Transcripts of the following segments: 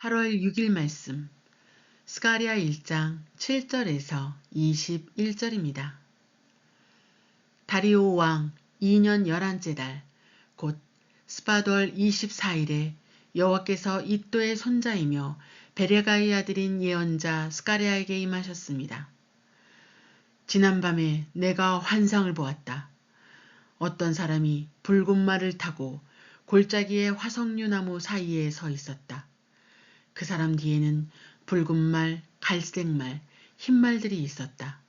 8월 6일 말씀 스가랴 1장 7절에서 21절입니다. 다리오 왕 2년 11째 달 곧 스바돌 24일에 여호와께서 이또의 손자이며 베레가의 아들인 예언자 스가랴에게 임하셨습니다. 지난밤에 내가 환상을 보았다. 어떤 사람이 붉은 말을 타고 골짜기의 화석류 나무 사이에 서 있었다. 그 사람 뒤에는 붉은 말, 갈색 말, 흰 말들이 있었다.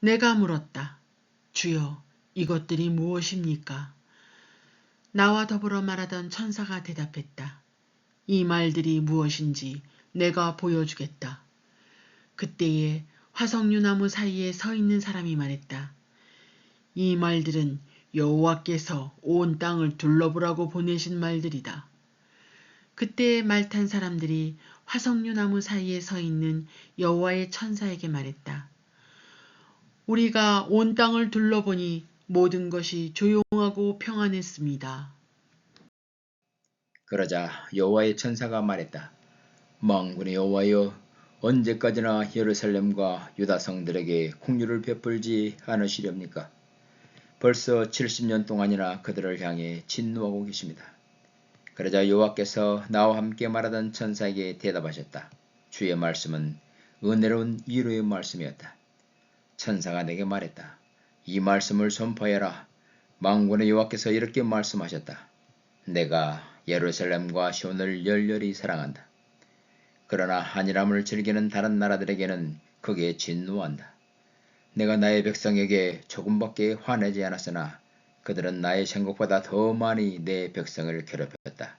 내가 물었다. 주여, 이것들이 무엇입니까? 나와 더불어 말하던 천사가 대답했다. 이 말들이 무엇인지 내가 보여주겠다. 그때에 화석류 나무 사이에 서 있는 사람이 말했다. 이 말들은 여호와께서 온 땅을 둘러보라고 보내신 말들이다. 그때 말 탄 사람들이 화석류 나무 사이에 서 있는 여호와의 천사에게 말했다. 우리가 온 땅을 둘러보니 모든 것이 조용하고 평안했습니다. 그러자 여호와의 천사가 말했다. 망군의 여호와여 언제까지나 예루살렘과 유다 성들에게 공유를 베풀지 않으시렵니까? 벌써 70년 동안이나 그들을 향해 진노하고 계십니다. 그러자 여호와께서 나와 함께 말하던 천사에게 대답하셨다. 주의 말씀은 은혜로운 위로의 말씀이었다. 천사가 내게 말했다. 이 말씀을 선포해라. 망군의 여호와께서 이렇게 말씀하셨다. 내가 예루살렘과 시온을 열렬히 사랑한다. 그러나 한일함을 즐기는 다른 나라들에게는 그게 진노한다. 내가 나의 백성에게 조금밖에 화내지 않았으나 그들은 나의 생각보다 더 많이 내 백성을 괴롭혔다.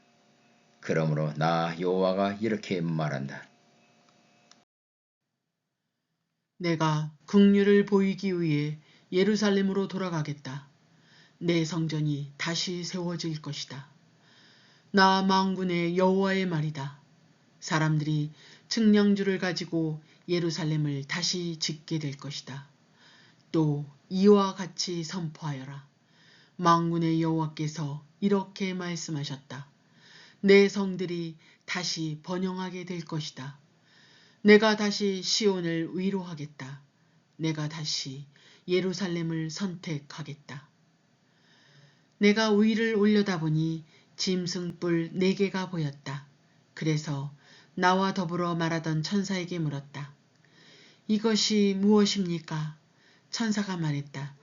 그러므로 나 여호와가 이렇게 말한다. 내가 긍휼을 보이기 위해 예루살렘으로 돌아가겠다. 내 성전이 다시 세워질 것이다. 나 망군의 여호와의 말이다. 사람들이 측량주를 가지고 예루살렘을 다시 짓게 될 것이다. 또 이와 같이 선포하여라. 망군의 여호와께서 이렇게 말씀하셨다. 내 성들이 다시 번영하게 될 것이다. 내가 다시 시온을 위로하겠다. 내가 다시 예루살렘을 선택하겠다. 내가 위를 올려다보니 짐승뿔 네 개가 보였다. 그래서 나와 더불어 말하던 천사에게 물었다. 이것이 무엇입니까? 천사가 말했다.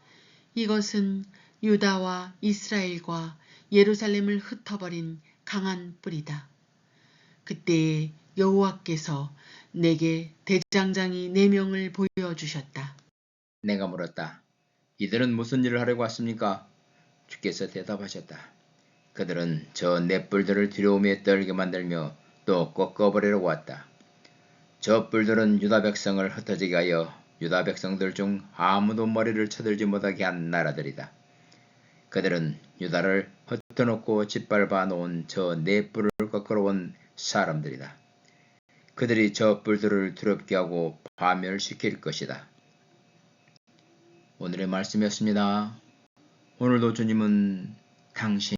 이것은 유다와 이스라엘과 예루살렘을 흩어버린 강한 뿌리다. 그때에 여호와께서 내게 대장장이 네 명을 보여주셨다. 내가 물었다. 이들은 무슨 일을 하려고 왔습니까? 주께서 대답하셨다. 그들은 저 넷불들을 두려움에 떨게 만들며 또 꺾어버리려고 왔다. 저 뿔들은 유다 백성을 흩어지게 하여 유다 백성들 중 아무도 머리를 쳐들지 못하게 한 나라들이다. 그들은 유다를 흩어놓고 짓밟아 놓은 저 네 뿔을 꺾으러 온 사람들이다. 그들이 저 뿔들을 두렵게 하고 파멸시킬 것이다. 오늘의 말씀이었습니다. 오늘도 주님은 당신